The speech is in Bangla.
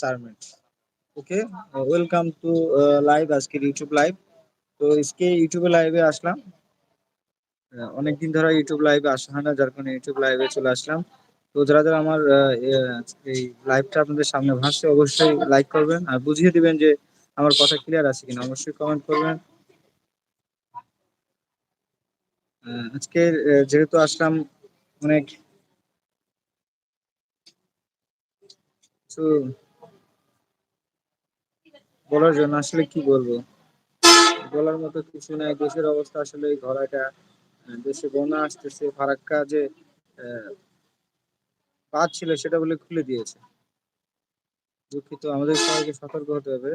চার ওকে ওয়েলকাম টু লাইভ আজকের ইউটিউব লাইভ তো আজকে ইউটিউবে লাইভে আসলাম। অনেকদিন ধরে ইউটিউব লাইভে আসা হয় না, যার কারণে ইউটিউব লাইভে চলে আসলাম। তো যারা যারা আমার এই লাইভটা আপনাদের সামনে ভাসছে, অবশ্যই লাইক করবেন। আর বুঝিয়ে দিবেন যে আমার কথা ক্লিয়ার আছে কিনা, অবশ্যই কমেন্ট করবেন। আজকে যেহেতু আসলাম অনেক কিছু বলার জন্য আসলে কি বলব? বলার মতো কিছু নাই। দেশের অবস্থা আসলে ঘোড়াটা দেশে বন্যা আসতেছে, ফারাক্কা যে বাঁধ ছিল সেটা বলে খুলে দিয়েছে। দুঃখিত। আমাদের সবাইকে সতর্ক হতে হবে।